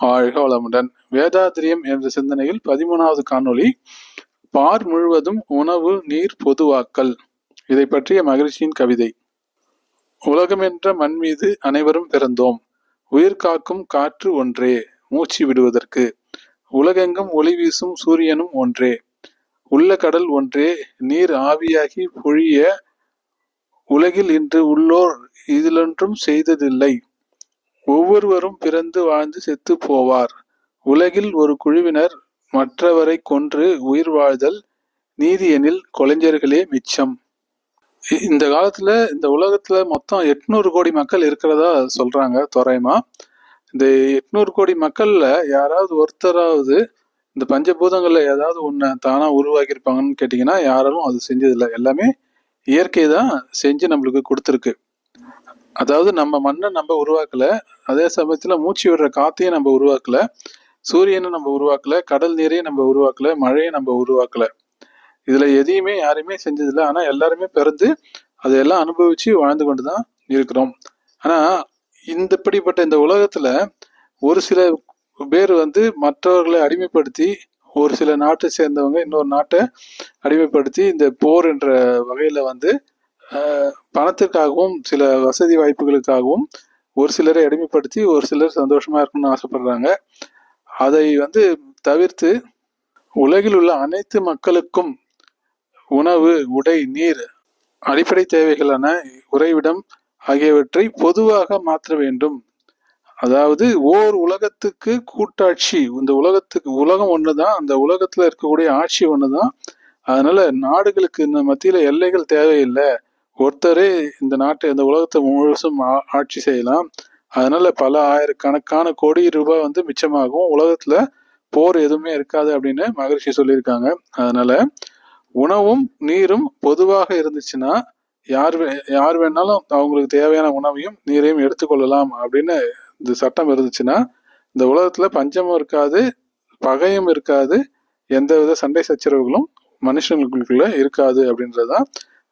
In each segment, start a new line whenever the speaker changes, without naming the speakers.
வாழ்க வளமுடன் வேதாத்திரியம் என்ற சிந்தனையில் பதிமூணாவது காணொளி பார் முழுவதும் உணவு நீர் பொதுவாக்கல். இதை பற்றிய மகிழ்ச்சியின் கவிதை. உலகம் என்ற மண் மீது அனைவரும் பிறந்தோம். உயிர் காக்கும் காற்று ஒன்றே மூச்சு விடுவதற்கு. உலகெங்கும் ஒளி வீசும் சூரியனும் ஒன்றே. உள்ள கடல் ஒன்றே நீர் ஆவியாகி பொழிய உலகில் இன்று உள்ளோர் இதிலொன்றும் செய்ததில்லை. ஒவ்வொருவரும் பிறந்து வாழ்ந்து செத்து போவார். உலகில் ஒரு குழுவினர் மற்றவரை கொன்று உயிர் வாழ்தல் நீதியெனில் கொலைஞர்களே மிச்சம். இ- இந்த காலத்துல இந்த உலகத்துல மொத்தம் எட்நூறு கோடி மக்கள் இருக்கிறதா சொல்றாங்க தோராயமா? இந்த எட்நூறு கோடி மக்கள்ல யாராவது ஒருத்தராவது இந்த பஞ்சபூதங்கள்ல ஏதாவது ஒன்று தானா உருவாக்கியிருப்பாங்கன்னு கேட்டிங்கன்னா யாரும் அது செஞ்சதில்லை. எல்லாமே இயற்கை தான் செஞ்சு நம்மளுக்கு கொடுத்துருக்கு. அதாவது நம்ம மண்ணை நம்ம உருவாக்கல அதே சமயத்துல மூச்சு விடுற காத்தையும் நம்ம உருவாக்கல சூரியனை நம்ம உருவாக்கல கடல் நீரையும் நம்ம உருவாக்கல மழையை நம்ம உருவாக்கல. இதுல எதையுமே யாருமே செஞ்சதில்லை. ஆனா எல்லாருமே பிறந்து அதையெல்லாம் அனுபவிச்சு வாழ்ந்து கொண்டுதான் இருக்கிறோம். ஆனா இந்த இப்படிப்பட்ட இந்த உலகத்துல ஒரு சில பேர் வந்து மற்றவர்களை அடிமைப்படுத்தி ஒரு சில நாட்டை சேர்ந்தவங்க இன்னொரு நாட்டை அடிமைப்படுத்தி இந்த போர் என்ற வகையில வந்து பணத்திற்காகவும் பணத்துக்காகவும் சில வசதி வாய்ப்புகளுக்காகவும் ஒரு சிலரை அடிமைப்படுத்தி ஒரு சிலர் சந்தோஷமா இருக்கணும்னு ஆசைப்படுறாங்க. அதை வந்து தவிர்த்து உலகில் உள்ள அனைத்து மக்களுக்கும் உணவு உடை நீர் அடிப்படை தேவைகளான உறைவிடம் ஆகியவற்றை பொதுவாக மாற்ற வேண்டும். அதாவது ஓர் உலகத்துக்கு கூட்டாட்சி இந்த உலகத்துக்கு உலகம் ஒன்று தான் அந்த உலகத்தில் இருக்கக்கூடிய ஆட்சி ஒன்று தான் அதனால நாடுகளுக்கு இந்த மத்தியில் எல்லைகள் தேவையில்லை. ஒருத்தரே இந்த நாட்டை இந்த உலகத்தை முழுசும் ஆட்சி செய்யலாம். அதனால பல ஆயிரக்கணக்கான கோடி ரூபாய் வந்து மிச்சமாகும். உலகத்துல போர் எதுவுமே இருக்காது அப்படின்னு மகரிஷி சொல்லியிருக்காங்க. அதனால உணவும் நீரும் பொதுவாக இருந்துச்சுன்னா யார் வே- யார் வேணாலும் அவங்களுக்கு தேவையான உணவையும் நீரையும் எடுத்துக்கொள்ளலாம் அப்படின்னு இந்த சட்டம் இருந்துச்சுன்னா இந்த உலகத்துல பஞ்சமும் இருக்காது பகையும் இருக்காது எந்தவித சண்டை சச்சரவுகளும் மனுஷங்களுக்குள்ள இருக்காது அப்படின்றதுதான்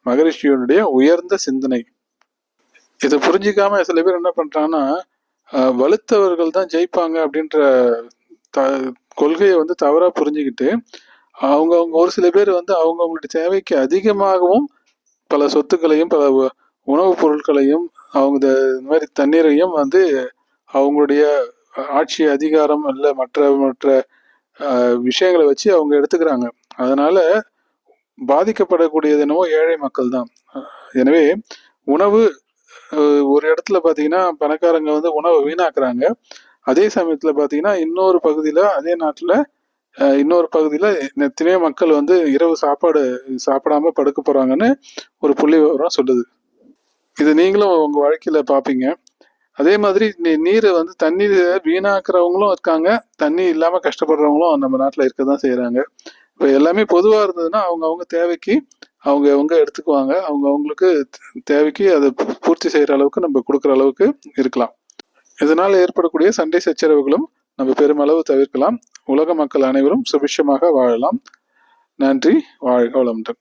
மகரிஷியனுடைய உயர்ந்த சிந்தனை இதை புரிஞ்சிக்காம சில பேர் என்ன பண்றாங்கன்னா வலுத்தவர்கள் தான் ஜெயிப்பாங்க அப்படின்ற த கொள்கையை வந்து தவறா புரிஞ்சுக்கிட்டு அவங்க அவங்க ஒரு சில பேர் வந்து அவங்க அவங்களுடைய தேவைக்கு அதிகமாகவும் பல சொத்துக்களையும் பல உணவுப் பொருட்களையும் அவங்க இந்த மாதிரி தண்ணீரையும் வந்து அவங்களுடைய ஆட்சி அதிகாரம் இல்லை மற்ற மற்ற விஷயங்களை வச்சு அவங்க எடுத்துக்கிறாங்க. அதனால பாதிக்கப்படக்கூடியது என்னவோ ஏழை மக்கள் தான் எனவே உணவு ஒரு இடத்துல பார்த்தீங்கன்னா பணக்காரங்க வந்து உணவை வீணாக்குறாங்க. அதே சமயத்தில் பார்த்தீங்கன்னா இன்னொரு பகுதியில் அதே நாட்டில் இன்னொரு பகுதியில் எத்தனையோ மக்கள் வந்து இரவு சாப்பாடு சாப்பிடாம படுக்க போகிறாங்கன்னு ஒரு புள்ளி விவரம் சொல்லுது. இது நீங்களும் உங்கள் வாழ்க்கையில் பார்ப்பீங்க அதே மாதிரி நீ- நீரை வந்து தண்ணீர் வீணாக்குறவங்களும் இருக்காங்க. தண்ணி இல்லாமல் கஷ்டப்படுறவங்களும் நம்ம நாட்டில் இருக்க தான் செய்கிறாங்க இப்போ எல்லாமே பொதுவாக இருந்ததுன்னா அவங்க அவங்க தேவைக்கு அவங்க அவங்க எடுத்துக்குவாங்க. அவங்க அவங்களுக்கு தேவைக்கு அதை பூர்த்தி செய்கிற அளவுக்கு நம்ம கொடுக்குற அளவுக்கு இருக்கலாம். இதனால் ஏற்படக்கூடிய சண்டை சச்சரவுகளும் நம்ம பெருமளவு தவிர்க்கலாம். உலக மக்கள் அனைவரும் சுபிஷமாக வாழலாம். நன்றி. வாழ்க வளமுடன்.